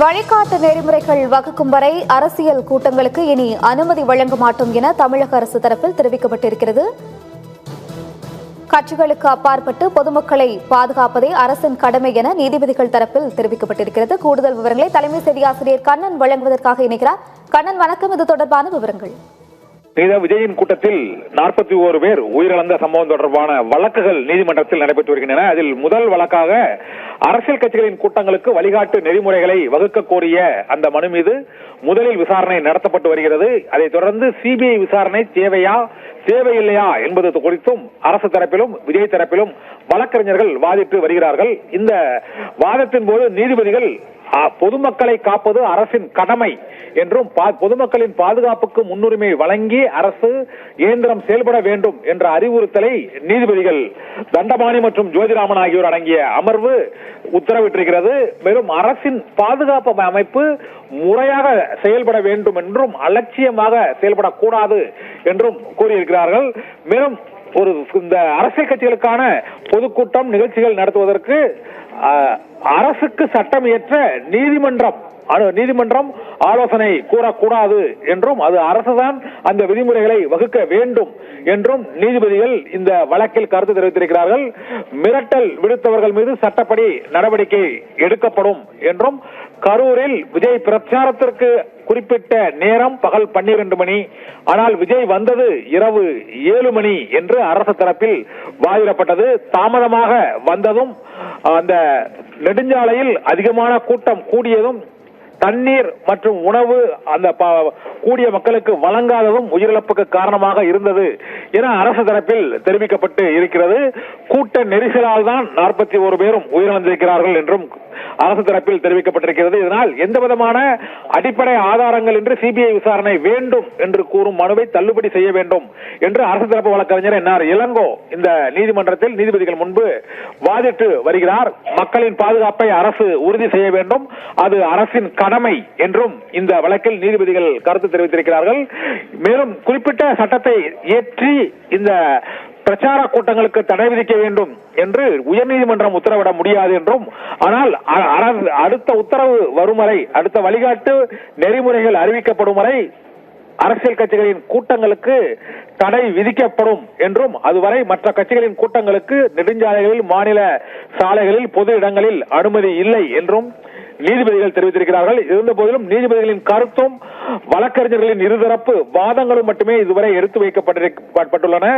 வழிகாட்டு நெறிமுறைகள் வகுக்கும் வரை அரசியல் கூட்டங்களுக்கு இனி அனுமதி வழங்க மாட்டோம் என தமிழக அரசு தரப்பில் தெரிவிக்கப்பட்டிருக்கிறது. கட்சிகளுக்கு அப்பாற்பட்டு பொதுமக்களை பாதுகாப்பதே அரசின் கடமை என நீதிபதிகள் தரப்பில் தெரிவிக்கப்பட்டிருக்கிறது. கூடுதல் விவரங்களை தலைமை செய்தியாசிரியர் கண்ணன் வழங்குவதற்காக இணைகிறார். கண்ணன் வணக்கம். இது தொடர்பான விவரங்கள். விஜயின் கூட்டத்தில் நாற்பத்தி ஓரு பேர் உயிரிழந்த சம்பவம் தொடர்பான வழக்குகள் நீதிமன்றத்தில் நடைபெற்று வருகின்றன. அதில் முதல் வழக்காக அரசியல் கட்சிகளின் கூட்டங்களுக்கு வழிகாட்டு நெறிமுறைகளை வகுக்க கோரிய அந்த மனு மீது முதலில் விசாரணை நடத்தப்பட்டு வருகிறது. அதைத் தொடர்ந்து சிபிஐ விசாரணை தேவையா தேவையில்லையா என்பது குறித்தும் அரசு தரப்பிலும் விஜய் தரப்பிலும் வழக்கறிஞர்கள் வாதிட்டு வருகிறார்கள். இந்த வாதத்தின் போது நீதிபதிகள் பொதுமக்களை காப்பது அரசின் கடமை என்றும் பா- பொதுமக்களின் பாதுகாப்புக்கு முன்னுரிமை வழங்கி அரசு இயந்திரம் செயல்பட வேண்டும் என்ற அறிவுறுத்தலை நீதிபதிகள் தண்டபாணி மற்றும் ஜோதிராமன் ஆகியோர் அடங்கிய அமர்வு உத்தரவிட்டிருக்கிறது. மேலும் அரசின் பாதுகாப்பு அமைப்பு முறையாக செயல்பட வேண்டும் என்றும் அலட்சியமாக செயல்படக்கூடாது என்றும் கூறியிருக்கிறார்கள். மேலும் ஒரு இந்த அரசியல் கட்சிகளுக்கான பொதுக்கூட்டம் நிகழ்ச்சிகள் நடத்துவதற்கு அரசுக்கு சட்டம் இயற்ற நீதிமன்றம் அனு- நீதிமன்றம் ஆலோசனை கூறக்கூடாது என்றும் அது அரசுதான் அந்த விதிமுறைகளை வகுக்க வேண்டும் என்றும் நீதிபதிகள் இந்த வழக்கில் கருத்து தெரிவித்திருக்கிறார்கள். மிரட்டல் விடுத்தவர்கள் மீது சட்டப்படி நடவடிக்கை எடுக்கப்படும் என்றும் கரூரில் விஜய் பிரச்சாரத்திற்கு குறிப்பிட்ட நேரம் பகல் பன்னிரண்டு மணி ஆனால் விஜய் வந்தது இரவு ஏழு மணி என்று அரசு தரப்பில் வாதிடப்பட்டது. தாமதமாக வந்ததும் அந்த நெடுஞ்சாலையில் அதிகமான கூட்டம் கூடியதும் தண்ணீர் மற்றும் உணவு அந்த கூடிய மக்களுக்கு வழங்காததும் உயிரிழப்புக்கு காரணமாக இருந்தது என அரசு தரப்பில் தெரிவிக்கப்பட்டு இருக்கிறது. கூட்ட நெரிசலால் தான் நாற்பத்தி ஒரு பேரும் உயிரிழந்திருக்கிறார்கள் என்றும் அரசு தரப்பில் தெரிவிக்கப்பட்டிருக்கிறது. இதனால் எந்த விதமான அடிப்படை ஆதாரங்கள் இன்றி சிபிஐ விசாரணை வேண்டும் என்று கூறும் மனுவை தள்ளுபடி செய்ய வேண்டும் என்று அரசு தரப்பு வழக்கறிஞர் என்ஆர் இளங்கோ இந்த நீதிமன்றத்தில் நீதிபதிகள் முன்பு வாதிட்டு வருகிறார். மக்களின் பாதுகாப்பை அரசு உறுதி செய்ய வேண்டும். அது அரசின் கடமை என்றும் இந்த வழக்கில் நீதிபதிகள் கருத்து தெரிவித்திருக்கிறார்கள். மேலும் குறிப்பிட்ட சட்டத்தை இயற்றி இந்த பிரச்சார கூட்டங்களுக்கு தடை விதிக்க வேண்டும் என்று உயர்நீதிமன்றம் உத்தரவிட முடியாது என்றும் ஆனால் அடுத்த உத்தரவு வரும் வரை அடுத்த வழிகாட்டு நெறிமுறைகள் அறிவிக்கப்படும் வரை அரசியல் கட்சிகளின் கூட்டங்களுக்கு தடை விதிக்கப்படும் என்றும் அதுவரை மற்ற கட்சிகளின் கூட்டங்களுக்கு நெடுஞ்சாலைகளில் மாநில சாலைகளில் பொது இடங்களில் அனுமதி இல்லை என்றும் நீதிபதிகள் தெரிவித்திருக்கிறார்கள். இருந்த போதிலும் நீதிபதிகளின் கருத்தும் வழக்கறிஞர்களின் இருதரப்பு வாதங்களும் மட்டுமே இதுவரை எடுத்து வைக்கப்பட்டுள்ளன பட்டுள்ளன.